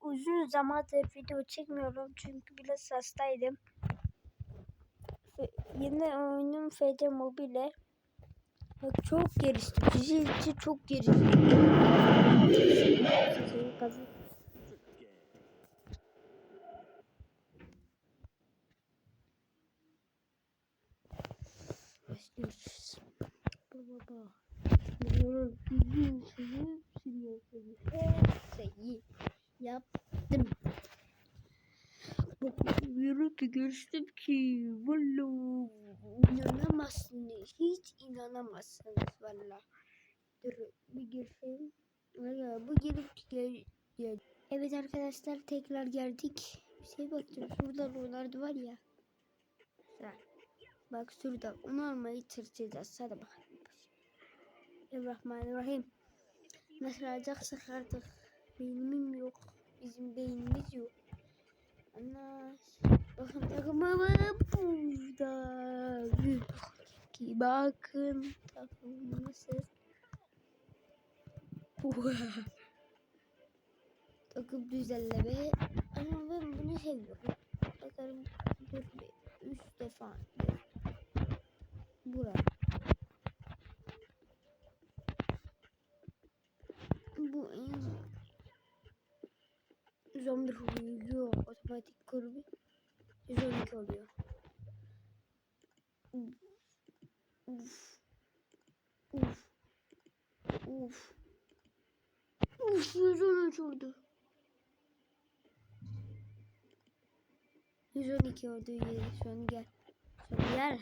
uzun zamandır video çekmiyorum çünkü biraz hastaydım. Yeni oyunum FD Mobile. Bak çok gelişti. Fiziği çok gelişti. Başlıyoruz. Baba baba. Bunları düzgün sürüp sürüyorsunuz. Şeyi yaptım. Bak yürü ki görüştüm ki. Valla inanamazsınız. Hiç inanamazsınız valla. Dur bir gireyim. Valla bu gelip gel, gel. Evet arkadaşlar tekrar geldik. Bir şey bakacağım. Şurada Ronaldo var ya. Bak şurada onu almayı çalışacağız. Hadi bakalım. Bismillahirrahmanirrahim. Nasıl alacaksak artık. Beynimim yok. Bizim beynimiz yok. Ana. Bakın takımımı burada. Ki bakın takımım nasıl. Takım düzenleme. Ama ben bunu seviyorum. Bakalım. Üç defa. Bura. 112 oluyor. Uf. Uf. Uf. Uf. 113 oldu. 112 oldu. An gel. An gel.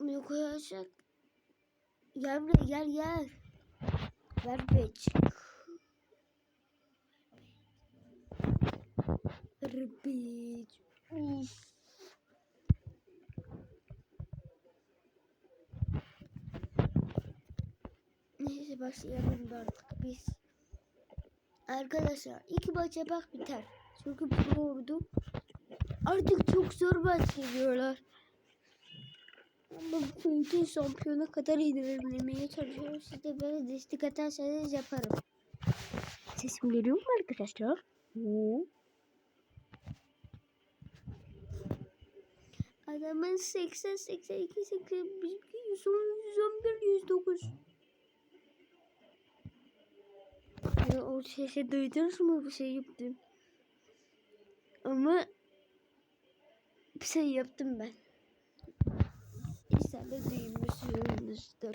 Ne koyacak? Gel buraya gel gel. Ver beç. Beç. Uf. Neyse başlayalım da artık biz. Arkadaşlar iki maç yapak biter. Çünkü pro. Artık çok zor maç geliyorlar. Ama mümkün şampiyona kadar ilerlemeye çalışıyorum. Siz de böyle destek atarsanız yaparım. Sesim geliyor mu arkadaşlar? Oo. Adamın 80, 82, 80, bizimki 111, 109. Ya o sesi duydunuz mu bir şey yaptım. Ama bir şey yaptım ben. İnşallah duymuşsunuzdur.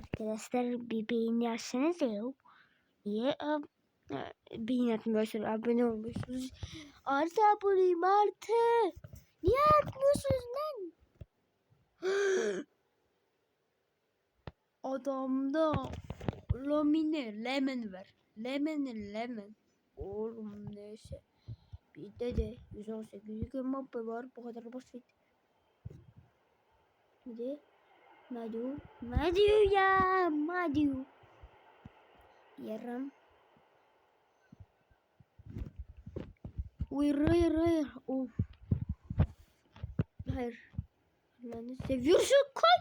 Arkadaşlar bir beğeni yazsanız ya. Niye beğeni atmıyorsunuz? Abone olmuşsunuz. Artı aboneyim artı. Niye atmıyorsunuz lan? Adamda Lamine lemon ver. Lemon lemon. Oğlum neyse. Bir de de 118 mappe var. Bu kadar basit. Bir de Madu. Madu ya. Madu. Yarım. Hayır hayır hayır. Of. Hayır. Lan seviyorsun koy.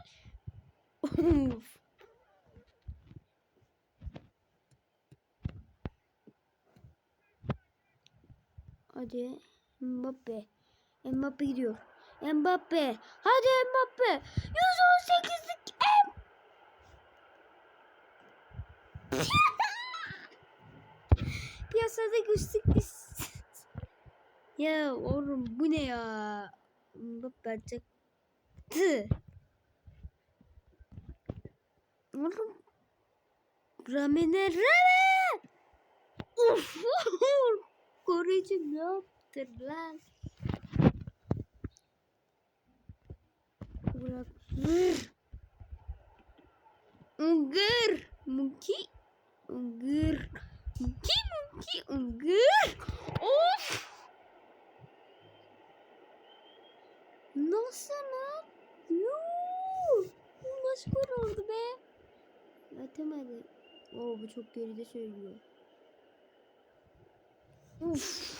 Of. Hadi Mbappe. Mbappe gidiyor. Mbappe. Hadi Mbappe. 118'lik M. Piyasada güçlük ya oğlum bu ne ya? Mbappe atacak. Tı. Oğlum. Ramene Rame. Uf. Koruyucu ne yaptın lan? Bırak. Gır. Ungır. Munki. Of. Nasıl lan? Yuuu. Nasıl gol oldu be? Atamadı. Oo bu çok geride söylüyor. Uf.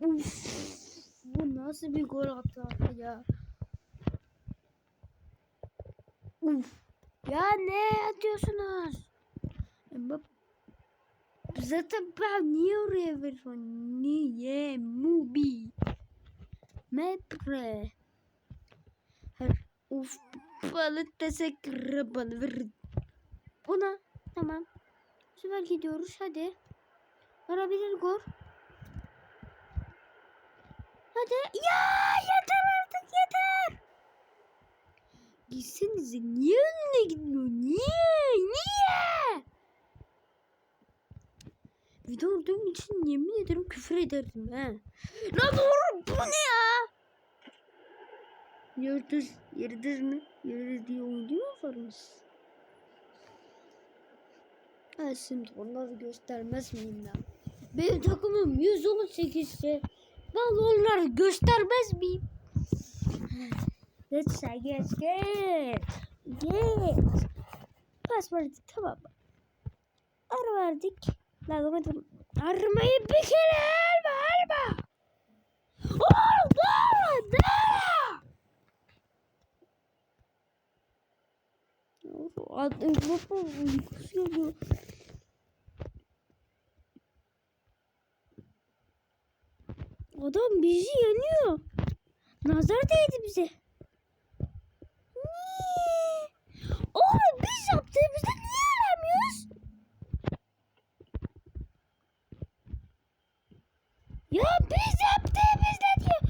Uf. Bu nasıl bir gol attı ya? Uf. Ya ne atıyorsunuz? Mbappe Zaten ben niye oraya veriyorum? Niye? Mubi. Mepre. Her uf balık desek bana ver. Buna tamam. Süper gidiyoruz hadi. Varabilir gol. Hadi. Ya yeter artık yeter. Gitsenize niye önüne gitmiyor? Niye? Video olduğum için yemin ederim küfür ederdim ha. Lan oğlum bu ne ya? Yıldız, yıldız mı? Yıldız diye oynuyorlarmış. Ha şimdi onları göstermez miyim ben? Benim takımım 118 ise ben onları göstermez miyim? Geç sen geç geç. Geç. Pas verdik tamam? Ara verdik. Hadi. Armayı bir kere. Oğlum dur dur. Adı. Adam bizi yeniyor. Nazar değdi bize. Niye? Oğlum biz yaptığımızda niye aramıyoruz? Ya biz yaptığımızda diyor.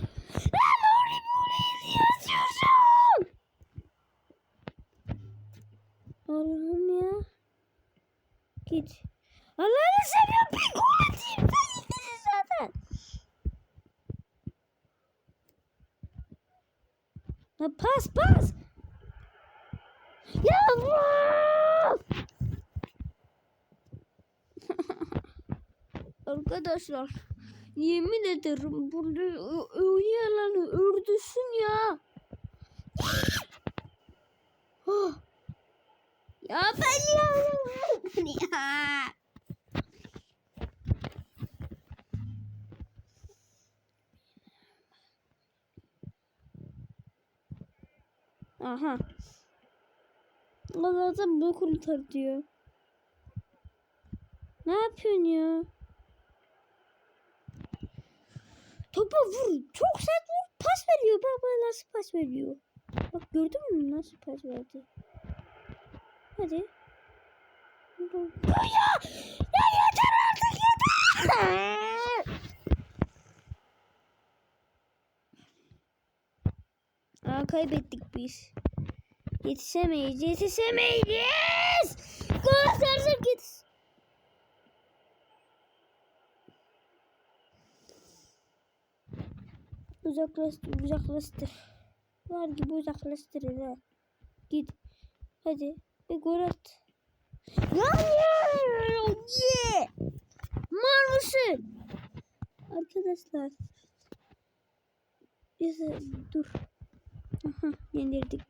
Lan oğlum bunu yazıyorsun. Allah'ım ya. Git. Allah'ını seviyorum bir gol atayım. Sen iyisin zaten. Ya pas pas. Ya vur! Arkadaşlar yemin ederim burada oynayanları ördüsün ya. Oh. ya ben ya. ya. Aha. Allah'tan bu kurtar diyor. Ne yapıyorsun ya? Topa vur. Çok sert vur. Pas veriyor. Bak bana nasıl pas veriyor. Bak gördün mü nasıl pas verdi? Hadi. Ya, ya yeter artık yeter. Aa kaybettik biz. Yetişemeyiz, yetişemeyiz. Gol atarsak yetiş. Uzaklaştır, uzaklaştır. Var gibi uzaklaştır ha. Git. Hadi bir gol at. Ya niye? Niye? Mal mısın? Arkadaşlar. Neyse dur. Aha yenildik.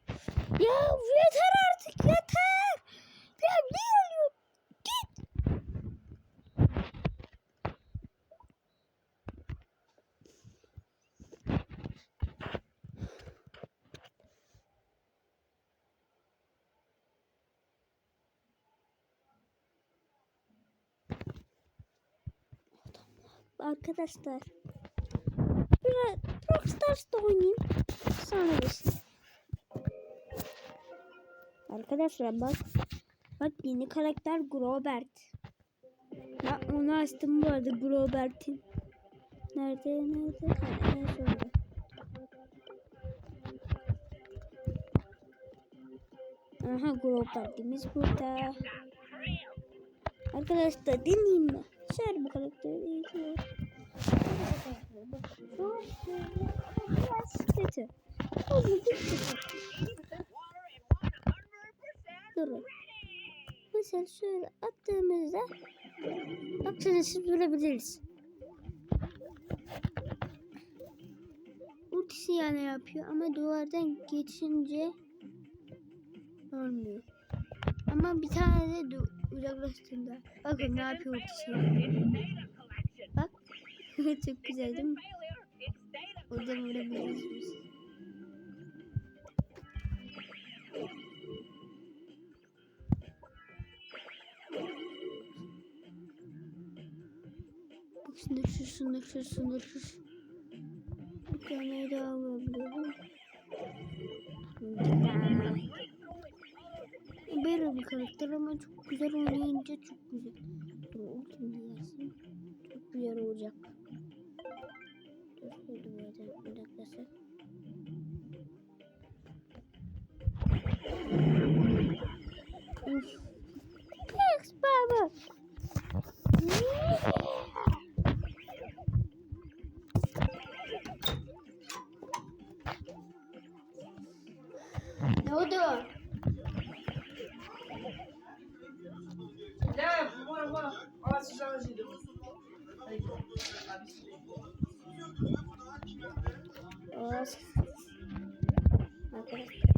Ya yeter artık yeter. Ya ne oluyor? Git. Arkadaşlar. Biraz Rockstars'ta oynayayım. Sonra geçsin. Arkadaşlar bak. Bak yeni karakter Grobert. Ya onu açtım bu arada Grobert'in. Nerede nerede? Sonunda. Aha Grobert'imiz burada. Arkadaşlar deneyeyim mi? Şöyle bu karakteri kötü. Durun. Mesela şöyle attığımızda bak sırasız durabiliriz. Ultisi yani yapıyor ama duvardan geçince olmuyor. Ama bir tane de uzaklaştığında bakın ne yapıyor ultisi. Bak çok güzel değil mi? Oradan vurabiliriz biz. Sınırsız sınırsız sınırsız. vuracak. Dur öldüm öldüm. Bir. Thanks, Baba. Ne oldu? Gel, bu var var. Ağaç şarjıydı bu. Arkadaşlar.